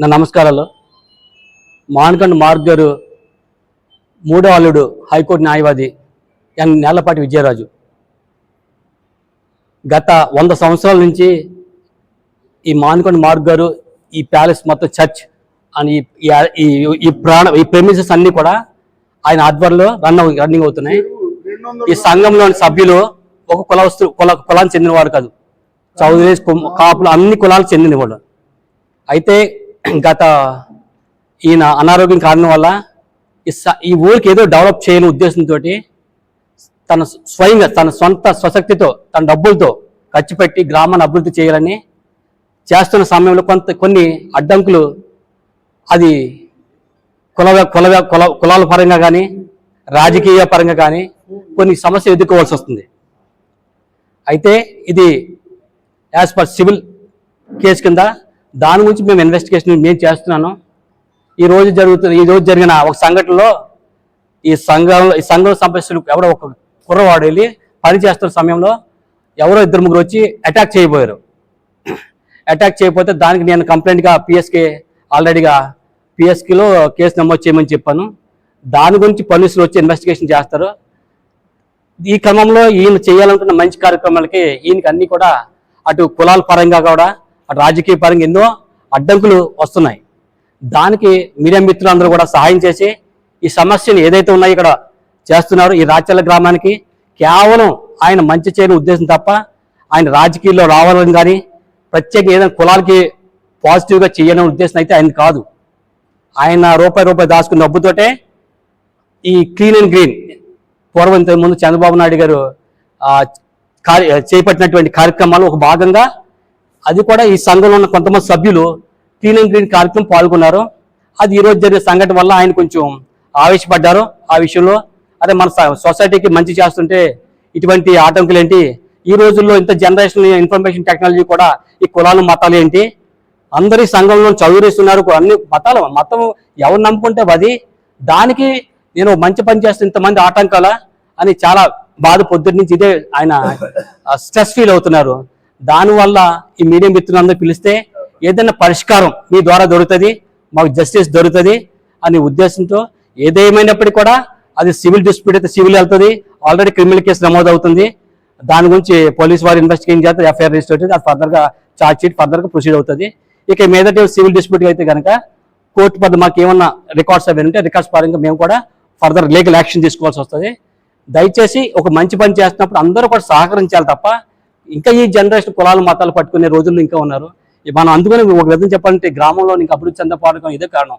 నా నమస్కారాలు. మానకండ్ మార్గ్ గారు మూడో అల్లుడు హైకోర్టు న్యాయవాది ఎన్ నేలపాటి విజయరాజు. గత వంద సంవత్సరాల నుంచి ఈ మానకొండ మార్గ్ గారు ఈ ప్యాలెస్ మొత్తం చర్చ్ అని ఈ- ఈ- ఈ ప్రాణ ఈ ప్రెమిసెస్ అన్నీ కూడా ఆయన ఆధ్వర్యంలో రన్ అవు- రన్నింగ్ అవుతున్నాయి. ఈ సంఘంలోని సభ్యులు ఒక కులవస్తు కుల కులానికి చెందినవారు కాదు. చౌదరీస్ కాపులు అన్ని కులాలకు చెందినవాడు అయితే గత ఈయన అనారోగ్యం కారణం వల్ల ఈ స- ఈ ఊరికి ఏదో డెవలప్ చేయని ఉద్దేశంతో తన స్వయంగా తన సొంత స్వశక్తితో తన డబ్బులతో ఖర్చు పెట్టి గ్రామాన్ని అభివృద్ధి చేయాలని చేస్తున్న సమయంలో కొంత కొన్ని అడ్డంకులు అది కుల కుల కుల కులాల పరంగా కానీ రాజకీయ పరంగా కానీ కొన్ని సమస్యలు ఎదుర్కోవాల్సి వస్తుంది. అయితే ఇది యాజ్ పర్ సివిల్ కేసు కింద దాని గురించి మేము ఇన్వెస్టిగేషన్ మేము చేస్తున్నాను. ఈ రోజు జరుగుతున్న ఈ రోజు జరిగిన ఒక సంఘటనలో ఈ సంఘంలో ఈ సంఘం సభ్యులు ఎవరో ఒక కుర్రవాడు వెళ్ళి పని చేస్తున్న సమయంలో ఎవరో ఇద్దరు ముగ్గురు వచ్చి అటాక్ చేయబోయారు. అటాక్ చేయకపోతే దానికి నేను కంప్లైంట్గా పిఎస్కే ఆల్రెడీగా పిఎస్కేలో కేసు నమోదు చేయమని చెప్పాను. దాని గురించి పోలీసులు వచ్చి ఇన్వెస్టిగేషన్ చేస్తారు. ఈ క్రమంలో ఈయన చేయాలనుకున్న మంచి కార్యక్రమాలకి ఈయనకి అన్నీ కూడా అటు కులాల పరంగా కూడా అటు రాజకీయ పరంగా ఎన్నో అడ్డంకులు వస్తున్నాయి. దానికి మీడియా మిత్రులందరూ కూడా సహాయం చేసి ఈ సమస్యలు ఏదైతే ఉన్నాయో ఇక్కడ చేస్తున్నారు ఈ రాచల్ల గ్రామానికి కేవలం ఆయన మంచి చేయని ఉద్దేశం తప్ప ఆయన రాజకీయాల్లో రావాలని కానీ ప్రత్యేకంగా ఏదైనా కులాలకి పాజిటివ్గా చేయని ఉద్దేశం అయితే ఆయన కాదు. ఆయన రూపాయి రూపాయి దాచుకున్న డబ్బుతోటే ఈ క్లీన్ అండ్ గ్రీన్ పూర్వం ముందు చంద్రబాబు నాయుడు గారు కార్య చేపట్టినటువంటి కార్యక్రమాలు ఒక భాగంగా అది కూడా ఈ సంఘంలో ఉన్న కొంతమంది సభ్యులు క్లీన్ అండ్ గ్రీన్ కార్యక్రమం పాల్గొన్నారు. అది ఈరోజు జరిగే సంఘటన వల్ల ఆయన కొంచెం ఆవేశపడ్డారు ఆ విషయంలో. అదే మన స- సొసైటీకి మంచి చేస్తుంటే ఇటువంటి ఆటంకులు ఏంటి? ఈ రోజుల్లో ఇంత జనరేషన్ ఇన్ఫర్మేషన్ టెక్నాలజీ కూడా ఈ కులాలు మతాలు ఏంటి? అందరి సంఘంలో చదువురేస్తున్నారు. అన్ని మతాలు మతం ఎవరు నమ్ముకుంటే అది దానికి నేను మంచి పని చేస్తే ఇంతమంది ఆటంకాల అని చాలా బాధ పొద్దున్న నుంచి ఇదే ఆయన స్ట్రెస్ ఫీల్ అవుతున్నారు. దానివల్ల ఈ మీడియం మిత్రులందరూ పిలిస్తే ఏదైనా పరిష్కారం మీ ద్వారా దొరుకుతుంది మాకు జస్టిస్ దొరుకుతుంది అనే ఉద్దేశంతో ఏదేమైనప్పటికీ కూడా అది సివిల్ డిస్ప్యూట్ అయితే సివిల్ వెళ్తుంది. ఆల్రెడీ క్రిమినల్ కేసు నమోదు అవుతుంది దాని గురించి పోలీస్ వారు ఇన్వెస్టిగేషన్ చేస్తారు ఎఫ్ఐఆర్ రిజిస్టర్ అవుతుంది. అది ఫర్దర్గా ఛార్జ్ షీట్ ఫర్దర్గా ప్రొసీడ్ అవుతుంది. ఇక మీదట సివిల్ డిస్ప్యూట్ అయితే కనుక కోర్టు పద్ధతి మాకు ఏమన్నా రికార్డ్స్ అవి ఉంటే రికార్డ్స్ పరంగా మేము కూడా ఫర్దర్ లీగల్ యాక్షన్ తీసుకోవాల్సి వస్తుంది. దయచేసి ఒక మంచి పని చేస్తున్నప్పుడు అందరూ కూడా సహకరించాలి తప్ప ఇంకా ఈ జనరేషన్ కులాలు మతాలు పట్టుకునే రోజుల్లో ఇంకా ఉన్నారు. మనం అందుకని ఒక విధంగా చెప్పాలంటే గ్రామంలో ఇంకా అభివృద్ధి చెందకపోవడం ఇదే కారణం.